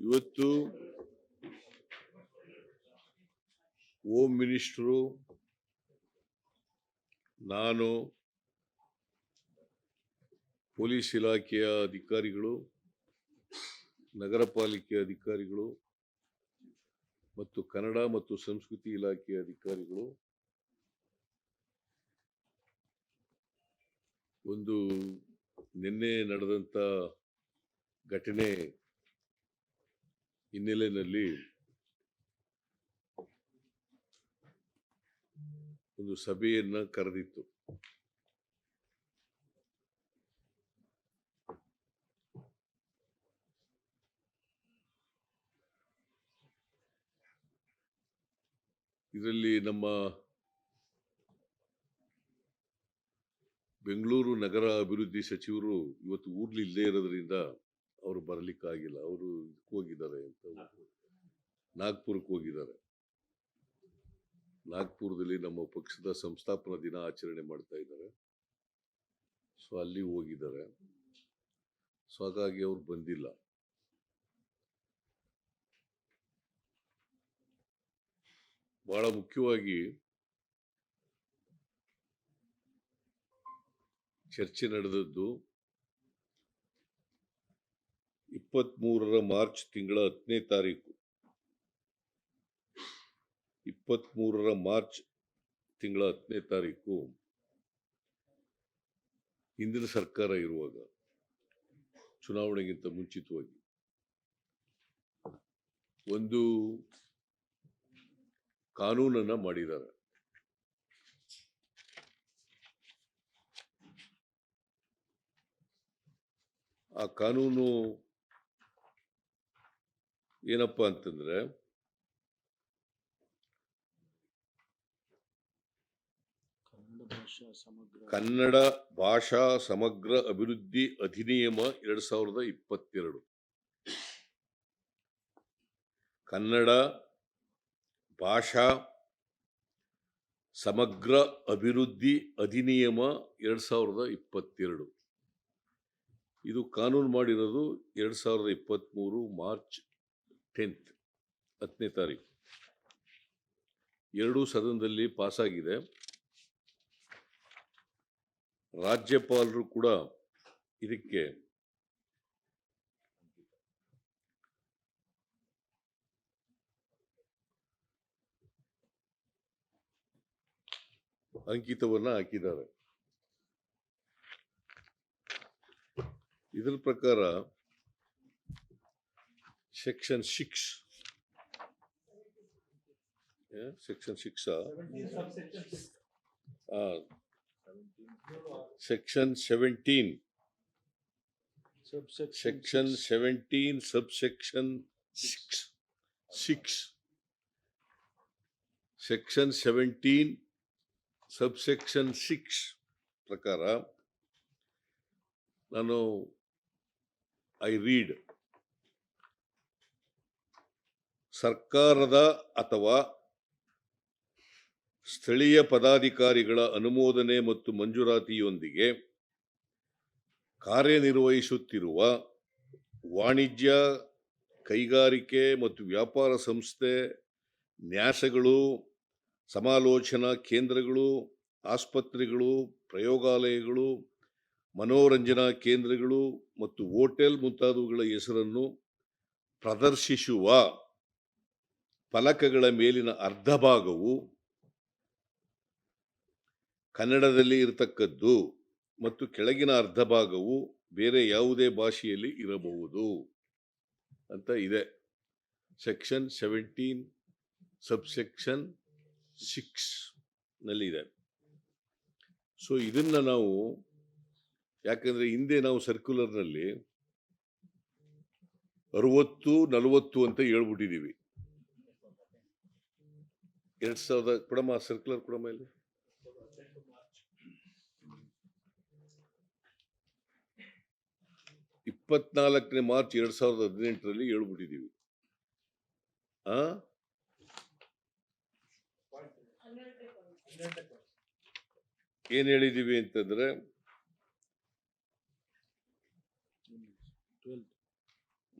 ಇವತ್ತು home minister, ನಾನು, police ಇಲಾಖೆಯ ಅಧಿಕಾರಿಗಳು, ನಗರ ಪಾಲಿಕೆ ಅಧಿಕಾರಿಗಳು ಮತ್ತು ಕನ್ನಡ ಮತ್ತು ಸಂಸ್ಕೃತಿ ಇಲಾಖೆಯ ಅಧಿಕಾರಿಗಳು ಒಂದು ನಿನ್ನೆ ನಡೆದಂಥ ಘಟನೆ ಹಿನ್ನೆಲೆಯಲ್ಲಿ ಒಂದು ಸಭೆಯನ್ನ ಕರೆದಿತ್ತು. ಇದರಲ್ಲಿ ನಮ್ಮ ಬೆಂಗಳೂರು ನಗರ ಅಭಿವೃದ್ಧಿ ಸಚಿವರು ಇವತ್ತು ಊರ್ಲಿ ಇಲ್ಲದೆ ಇರೋದ್ರಿಂದ ಅವರು ಬರಲಿಕ್ಕಾಗಿಲ್ಲ. ಅವರು ಹೋಗಿದ್ದಾರೆ ಅಂತ ನಾಗ್ಪುರಕ್ಕೆ ಹೋಗಿದ್ದಾರೆ. ನಾಗ್ಪುರದಲ್ಲಿ ನಮ್ಮ ಪಕ್ಷದ ಸಂಸ್ಥಾಪನಾ ದಿನ ಆಚರಣೆ ಮಾಡ್ತಾ ಇದ್ದಾರೆ. ಸೊ ಅಲ್ಲಿ ಹೋಗಿದ್ದಾರೆ. ಸೊ ಹಾಗಾಗಿ ಅವ್ರು ಬಂದಿಲ್ಲ. ಬಹಳ ಮುಖ್ಯವಾಗಿ ಚರ್ಚೆ ನಡೆದದ್ದು ಇಪ್ಪತ್ಮೂರರ ಮಾರ್ಚ್ ತಿಂಗಳ ಹತ್ತನೇ ತಾರೀಕು. ಇಪ್ಪತ್ಮೂರರ ಮಾರ್ಚ್ ತಿಂಗಳ ಹತ್ತನೇ ತಾರೀಕು. ಹಿಂದಿನ ಸರ್ಕಾರ ಇರುವಾಗ, ಚುನಾವಣೆಗಿಂತ ಮುಂಚಿತವಾಗಿ. ಒಂದು ಕಾನೂನನ್ನ ಮಾಡಿದ್ದಾರೆ. ಆ ಕಾನೂನು ಏನಪ್ಪಾ ಅಂತಂದ್ರೆ ಕನ್ನಡ ಭಾಷಾ ಸಮಗ್ರ ಕನ್ನಡ ಭಾಷಾ ಸಮಗ್ರ ಅಭಿವೃದ್ಧಿ ಅಧಿನಿಯಮ ಎರಡ್ ಸಾವಿರದ ಇಪ್ಪತ್ತೆರಡು. ಕನ್ನಡ ಭಾಷಾ ಸಮಗ್ರ ಅಭಿವೃದ್ಧಿ ಅಧಿನಿಯಮ ಎರಡ್ ಸಾವಿರದ ಇಪ್ಪತ್ತೆರಡು. ಇದು ಕಾನೂನು ಮಾಡಿರೋದು ಎರಡ್ ಸಾವಿರದ ಇಪ್ಪತ್ತ್ಮೂರು ಮಾರ್ಚ್ ಟೆಂತ್ ಹತ್ತನೇ ತಾರೀಕು ಎರಡೂ ಸದನದಲ್ಲಿ ಪಾಸಾಗಿದೆ. ರಾಜ್ಯಪಾಲರು ಕೂಡ ಇದಕ್ಕೆ ಅಂಕಿತವನ್ನು ಹಾಕಿದ್ದಾರೆ. ಇದರ ಪ್ರಕಾರ section six section six section seventeen section seventeen subsection six six section seventeen subsection six ಪ್ರಕಾರ ನಾನು ಐ ರೀಡ್ ಸರ್ಕಾರದ ಅಥವಾ ಸ್ಥಳೀಯ ಪದಾಧಿಕಾರಿಗಳ ಅನುಮೋದನೆ ಮತ್ತು ಮಂಜೂರಾತಿಯೊಂದಿಗೆ ಕಾರ್ಯನಿರ್ವಹಿಸುತ್ತಿರುವ ವಾಣಿಜ್ಯ, ಕೈಗಾರಿಕೆ ಮತ್ತು ವ್ಯಾಪಾರ ಸಂಸ್ಥೆ, ನ್ಯಾಸಗಳು, ಸಮಾಲೋಚನಾ ಕೇಂದ್ರಗಳು, ಆಸ್ಪತ್ರೆಗಳು, ಪ್ರಯೋಗಾಲಯಗಳು, ಮನೋರಂಜನಾ ಕೇಂದ್ರಗಳು ಮತ್ತು ಹೋಟೆಲ್ ಮುಂತಾದವುಗಳ ಹೆಸರನ್ನು ಪ್ರದರ್ಶಿಸುವ ಫಲಕಗಳ ಮೇಲಿನ ಅರ್ಧ ಭಾಗವು ಕನ್ನಡದಲ್ಲಿ ಇರತಕ್ಕದ್ದು ಮತ್ತು ಕೆಳಗಿನ ಅರ್ಧ ಭಾಗವು ಬೇರೆ ಯಾವುದೇ ಭಾಷೆಯಲ್ಲಿ ಇರಬಹುದು ಅಂತ ಇದೆ. ಸೆಕ್ಷನ್ ಸೆವೆಂಟೀನ್ ಸಬ್ಸೆಕ್ಷನ್ ಸಿಕ್ಸ್ನಲ್ಲಿ ಇದೆ. ಸೊ, ಇದನ್ನ ನಾವು ಯಾಕಂದ್ರೆ ಹಿಂದೆ ನಾವು ಸರ್ಕ್ಯುಲರ್ನಲ್ಲಿ ಅರುವತ್ತು, ನಲವತ್ತು ಅಂತ ಹೇಳ್ಬಿಟ್ಟಿದೀವಿ ಎರಡ್ ಸಾವಿರದ ಕೊಡಮ್ಮ ಸರ್ಕ್ಯುಲರ್ ಕೊಡಮ್ಮ ಇಲ್ಲಿ ಇಪ್ಪತ್ನಾಲ್ಕನೇ ಮಾರ್ಚ್ ಎರಡ್ ಸಾವಿರದ ಹದಿನೆಂಟರಲ್ಲಿ ಹೇಳ್ಬಿಟ್ಟಿದೀವಿ ಆ ಏನ್ ಹೇಳಿದೀವಿ ಅಂತಂದ್ರೆ ಟ್ವೆಲ್ತ್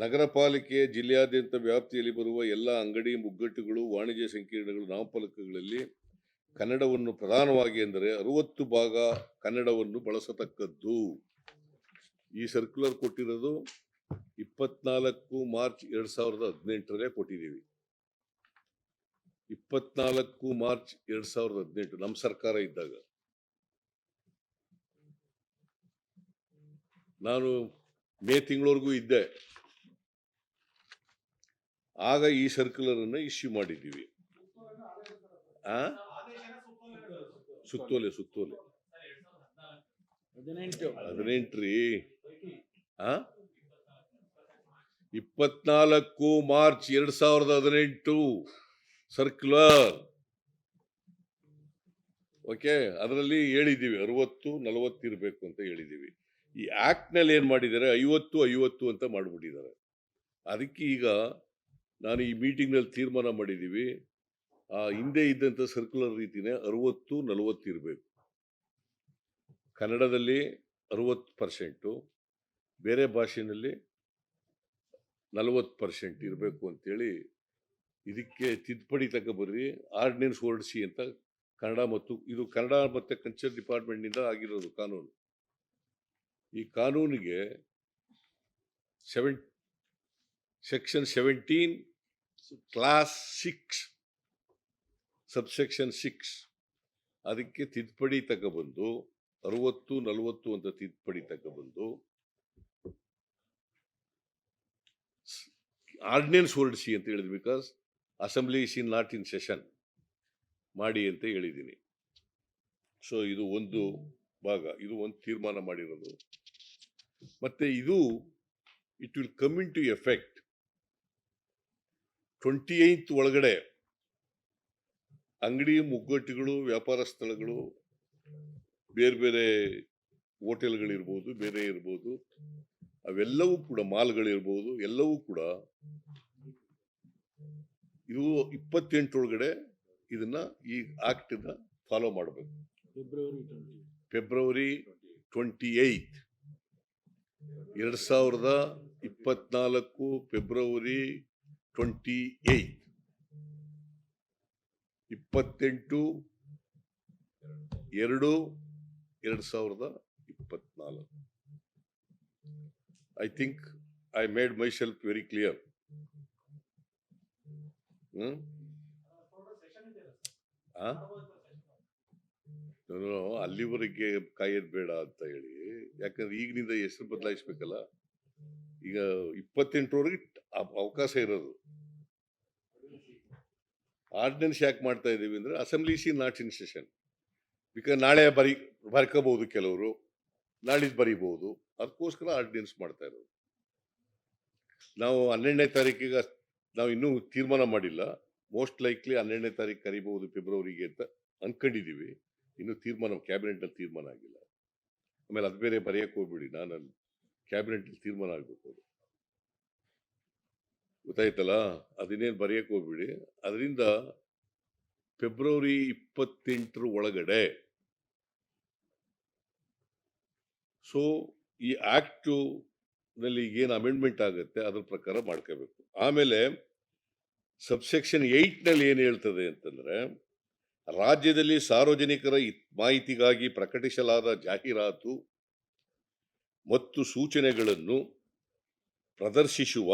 ನಗರ ಪಾಲಿಕೆ ಜಿಲ್ಲೆಯಾದ್ಯಂತ ವ್ಯಾಪ್ತಿಯಲ್ಲಿ ಬರುವ ಎಲ್ಲ ಅಂಗಡಿ ಮುಗ್ಗಟ್ಟುಗಳು, ವಾಣಿಜ್ಯ ಸಂಕೀರ್ಣಗಳು, ನಾಮಫಲಕಗಳಲ್ಲಿ ಕನ್ನಡವನ್ನು ಪ್ರಧಾನವಾಗಿ ಎಂದರೆ ಅರುವತ್ತು ಭಾಗ ಕನ್ನಡವನ್ನು ಬಳಸತಕ್ಕದ್ದು. ಈ ಸರ್ಕ್ಯುಲರ್ ಕೊಟ್ಟಿರೋದು ಇಪ್ಪತ್ನಾಲ್ಕು ಮಾರ್ಚ್ ಎರಡ್ ಸಾವಿರದ ಹದಿನೆಂಟರಲ್ಲೇ ಕೊಟ್ಟಿದ್ದೀವಿ. ಇಪ್ಪತ್ನಾಲ್ಕು ಮಾರ್ಚ್ ಎರಡ್ ಸಾವಿರದ ಹದಿನೆಂಟು ನಮ್ಮ ಸರ್ಕಾರ ಇದ್ದಾಗ. ನಾನು ಮೇ ತಿಂಗಳವರೆಗೂ ಇದ್ದೆ. ಆಗ ಈ ಸರ್ಕ್ಯುಲರ್ ಅನ್ನು ಇಶ್ಯೂ ಮಾಡಿದ್ದೀವಿ. ಆ? ಸುತ್ತೋಲೆ ಸುತ್ತೋಲೆ. ಹದಿನೆಂಟು. ಹದಿನೆಂಟ್ರಿ. ಆ? ಇಪ್ಪತ್ನಾಲ್ಕು ಮಾರ್ಚ್ ಎರಡ್ ಸಾವಿರದ ಹದಿನೆಂಟು. ಸರ್ಕ್ಯುಲರ್ ಓಕೆ ಅದರಲ್ಲಿ ಹೇಳಿದ್ದೀವಿ ಅರವತ್ತು ನಲವತ್ತು ಇರಬೇಕು ಅಂತ ಹೇಳಿದ್ದೀವಿ. ಈ ಆಕ್ಟ್ ಏನು ಏನ್ ಮಾಡಿದ್ದಾರೆ? ಐವತ್ತು ಐವತ್ತು ಅಂತ ಮಾಡಿಬಿಟ್ಟಿದ್ದಾರೆ. ಅದಕ್ಕೆ ಈಗ ನಾನು ಈ ಮೀಟಿಂಗ್ನಲ್ಲಿ ತೀರ್ಮಾನ ಮಾಡಿದ್ದೀವಿ ಆ ಹಿಂದೆ ಇದ್ದಂಥ ಸರ್ಕ್ಯುಲರ್ ರೀತಿನೇ ಅರುವತ್ತು, ನಲವತ್ತು ಇರಬೇಕು. ಕನ್ನಡದಲ್ಲಿ ಅರವತ್ತು ಪರ್ಸೆಂಟು, ಬೇರೆ ಭಾಷೆಯಲ್ಲಿ ನಲವತ್ತು ಪರ್ಸೆಂಟ್ ಇರಬೇಕು ಅಂತೇಳಿ ಇದಕ್ಕೆ ತಿದ್ದುಪಡಿ ತಗೊಬರ್ರಿ ಆರ್ಡಿನೆನ್ಸ್ ಹೊರಡಿಸಿ ಅಂತ ಕನ್ನಡ ಮತ್ತು ಇದು ಕನ್ನಡ ಮತ್ತು ಕಲ್ಚರ್ ಡಿಪಾರ್ಟ್ಮೆಂಟ್ನಿಂದ ಆಗಿರೋದು ಕಾನೂನು. ಈ ಕಾನೂನಿಗೆ seven, section seventeen clause six subsection six ಅದಕ್ಕೆ ತಿದ್ದುಪಡಿ ತಗೊಬಂದು ಅರವತ್ತು ನಲವತ್ತು ಅಂತ ತಿದ್ದುಪಡಿ ತಗೊಬಂದು ಆರ್ಡಿನೆನ್ಸ್ ಹೊರಡಿಸಿ ಅಂತ ಹೇಳಿದ್ವಿ because assembly is in not in session ಮಾಡಿ ಅಂತ ಹೇಳಿದ್ದೀನಿ ಸೊ ಇದು ಒಂದು ಭಾಗ. ಇದು ಒಂದು ತೀರ್ಮಾನ ಮಾಡಿರೋದು. ಮತ್ತೆ ಇದು it will come into effect twenty eight ಒಳಗಡೆ ಅಂಗಡಿ ಮುಗ್ಗಟ್ಟುಗಳು ವ್ಯಾಪಾರ ಸ್ಥಳಗಳು ಬೇರೆ ಬೇರೆ ಹೋಟೆಲ್ಗಳಿರ್ಬೋದು ಬೇರೆ ಇರ್ಬೋದು ಅವೆಲ್ಲವೂ ಕೂಡ ಮಾಲ್ಗಳಿರ್ಬೋದು ಎಲ್ಲವೂ ಕೂಡ ಇದು ಇಪ್ಪತ್ತೆಂಟೊಳಗಡೆ ಇದನ್ನ ಈ ಆಕ್ಟ್ ಫಾಲೋ ಮಾಡಬೇಕು. February twenty February twenty eight ಎರಡ್ ಸಾವಿರದ ಇಪ್ಪತ್ನಾಲ್ಕು ಫೆಬ್ರವರಿ ಟ್ವೆಂಟಿ ಏಯ್ಟ್ ಇಪ್ಪತ್ತೆಂಟು, ಎರಡು ಎರಡು ಸಾವಿರದ ಇಪ್ಪತ್ನಾಲ್ಕು. I think I made myself very clear? ನಾನು ಅಲ್ಲಿವರೆಗೆ ಕಾಯೋದು ಬೇಡ ಅಂತ ಹೇಳಿ. ಯಾಕಂದ್ರೆ ಈಗಿನಿಂದ ಹೆಸರು ಬದಲಾಯಿಸ್ಬೇಕಲ್ಲ. ಈಗ ಇಪ್ಪತ್ತೆಂಟರವರೆಗೆ ಅವ್- ಅವಕಾಶ ಇರೋದು. ಆರ್ಡಿನೆನ್ಸ್ ಯಾಕೆ ಮಾಡ್ತಾ ಇದ್ದೀವಿ ಅಂದರೆ assembly is not in session because ನಾಳೆ ಬರಿ ಬರ್ಕೋಬಹುದು ಕೆಲವರು ನಾಳಿದ್ದು ಬರಿಬಹುದು ಅದಕ್ಕೋಸ್ಕರ ಆರ್ಡಿನೆನ್ಸ್ ಮಾಡ್ತಾ ಇರೋದು. ನಾವು ಹನ್ನೆರಡನೇ ತಾರೀಕಿಗೆ ನಾವು ಇನ್ನೂ ತೀರ್ಮಾನ ಮಾಡಿಲ್ಲ. ಮೋಸ್ಟ್ ಲೈಕ್ಲಿ ಹನ್ನೆರಡನೇ ತಾರೀಕು ಕರಿಬಹುದು ಫೆಬ್ರವರಿಗೆ ಅಂತ ಅಂದ್ಕೊಂಡಿದ್ದೀವಿ ಇನ್ನೂ ತೀರ್ಮಾನ ಕ್ಯಾಬಿನೆಟ್ನಲ್ಲಿ ತೀರ್ಮಾನ ಆಗಿಲ್ಲ. ಆಮೇಲೆ ಅದು ಬೇರೆ ಬರೆಯಕ್ಕೆ ಹೋಗ್ಬಿಡಿ ನಾನು ಕ್ಯಾಬಿನೆಟ್ ಅಲ್ಲಿ ತೀರ್ಮಾನ ಆಗಬೇಕು ಅದು. ಗೊತ್ತಾಯ್ತಲ್ಲ? ಅದನ್ನೇನು ಬರೆಯಕ್ಕೆ ಹೋಗ್ಬಿಡಿ. ಅದರಿಂದ ಫೆಬ್ರವರಿ ಇಪ್ಪತ್ತೆಂಟರ ಒಳಗಡೆ ಸೊ, ಈ ಆಕ್ಟು ನಲ್ಲಿ ಏನು ಅಮೆಂಡ್ಮೆಂಟ್ ಆಗುತ್ತೆ, ಅದ್ರ ಪ್ರಕಾರ ಮಾಡ್ಕೋಬೇಕು. ಆಮೇಲೆ ಸಬ್ಸೆಕ್ಷನ್ ಏಯ್ಟ್ನಲ್ಲಿ ಏನು ಹೇಳ್ತದೆ ಅಂತಂದರೆ, ರಾಜ್ಯದಲ್ಲಿ ಸಾರ್ವಜನಿಕರ ಮಾಹಿತಿಗಾಗಿ ಪ್ರಕಟಿಸಲಾದ ಜಾಹೀರಾತು ಮತ್ತು ಸೂಚನೆಗಳನ್ನು ಪ್ರದರ್ಶಿಸುವ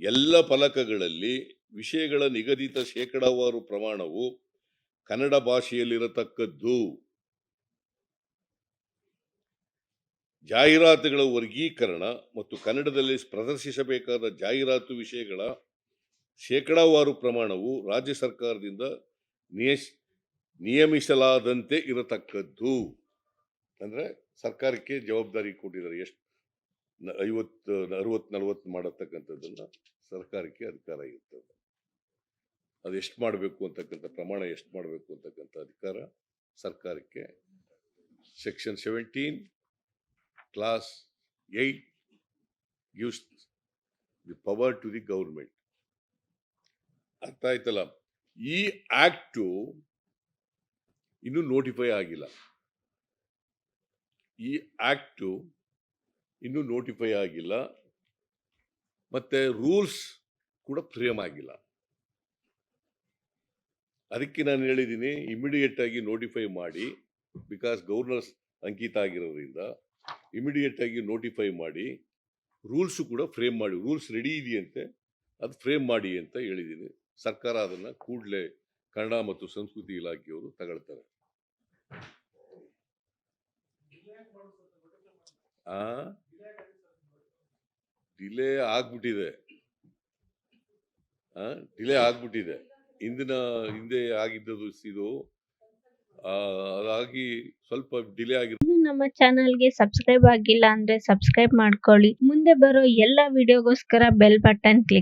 ಎಲ್ಲ ಫಲಕಗಳಲ್ಲಿ ವಿಷಯಗಳ ನಿಗದಿತ ಶೇಕಡಾವಾರು ಪ್ರಮಾಣವು ಕನ್ನಡ ಭಾಷೆಯಲ್ಲಿರತಕ್ಕದ್ದು. ಜಾಹೀರಾತುಗಳ ವರ್ಗೀಕರಣ ಮತ್ತು ಕನ್ನಡದಲ್ಲಿ ಪ್ರದರ್ಶಿಸಬೇಕಾದ ಜಾಹೀರಾತು ವಿಷಯಗಳ ಶೇಕಡಾವಾರು ಪ್ರಮಾಣವು ರಾಜ್ಯ ಸರ್ಕಾರದಿಂದ ನಿಯಸ್ ನಿಯಮಿಸಲಾದಂತೆ ಇರತಕ್ಕದ್ದು. ಅಂದರೆ ಸರ್ಕಾರಕ್ಕೆ ಜವಾಬ್ದಾರಿ ಕೊಟ್ಟಿದ್ದಾರೆ. ಎಷ್ಟು ಐವತ್ತು ಅರವತ್ತು ನಲವತ್ತು ಮಾಡತಕ್ಕಂಥದ್ದನ್ನ ಸರ್ಕಾರಕ್ಕೆ ಅಧಿಕಾರ ಇರ್ತದೆ. ಅದು ಎಷ್ಟು ಮಾಡಬೇಕು ಅಂತಕ್ಕಂಥ ಪ್ರಮಾಣ, ಎಷ್ಟು ಮಾಡಬೇಕು ಅಂತಕ್ಕಂಥ ಅಧಿಕಾರ ಸರ್ಕಾರಕ್ಕೆ. Section seventeen, clause eight gives the power to the government ಅರ್ಥ ಆಯ್ತಲ್ಲ? ಈ ಆಕ್ಟು ಇನ್ನೂ ನೋಟಿಫೈ ಆಗಿಲ್ಲ. ಈ ಆಕ್ಟು ಇನ್ನೂ ನೋಟಿಫೈ ಆಗಿಲ್ಲ. ಮತ್ತೆ ರೂಲ್ಸ್ ಕೂಡ ಫ್ರೇಮ್ ಆಗಿಲ್ಲ. ಅದಕ್ಕೆ ನಾನು ಹೇಳಿದ್ದೀನಿ ಇಮಿಡಿಯೇಟ್ ಆಗಿ ನೋಟಿಫೈ ಮಾಡಿ ಬಿಕಾಸ್ ಗವರ್ನರ್ಸ್ ಅಂಕಿತ ಆಗಿರೋದ್ರಿಂದ ಇಮಿಡಿಯೇಟ್ ಆಗಿ ನೋಟಿಫೈ ಮಾಡಿ ರೂಲ್ಸ್ ಕೂಡ ಫ್ರೇಮ್ ಮಾಡಿ ರೂಲ್ಸ್ ರೆಡಿ ಇದೆಯಂತೆ, ಅದು ಫ್ರೇಮ್ ಮಾಡಿ ಅಂತ ಹೇಳಿದ್ದೀನಿ ಸರ್ಕಾರ ಅದನ್ನ ಕೂಡಲೇ ಕನ್ನಡ ಮತ್ತು ಸಂಸ್ಕೃತಿ ಇಲಾಖೆಯವರು ತಗೊಳ್ತಾರೆ. ಆ? ಡಿಲೇ ಆಗ್ಬಿಟ್ಟಿದೆ. ಡಿಲೇ ಆಗ್ಬಿಟ್ಟಿದೆ. ಹಿಂದಿನ ಹಿಂದೆ ಆಗಿದ್ದದು ಇದು ಅದಾಗಿ ಸ್ವಲ್ಪ ಡಿಲೇ ಆಗಿದೆ ನಮ್ಮ ಚಾನಲ್ಗೆ ಸಬ್ಸ್ಕ್ರೈಬ್ ಆಗಿಲ್ಲ ಅಂದ್ರೆ ಸಬ್ಸ್ಕ್ರೈಬ್ ಮಾಡ್ಕೊಳ್ಳಿ. ಮುಂದೆ ಬರೋ ಎಲ್ಲ ವಿಡಿಯೋಗೋಸ್ಕರ ಬೆಲ್ ಬಟನ್ ಕ್ಲಿಕ್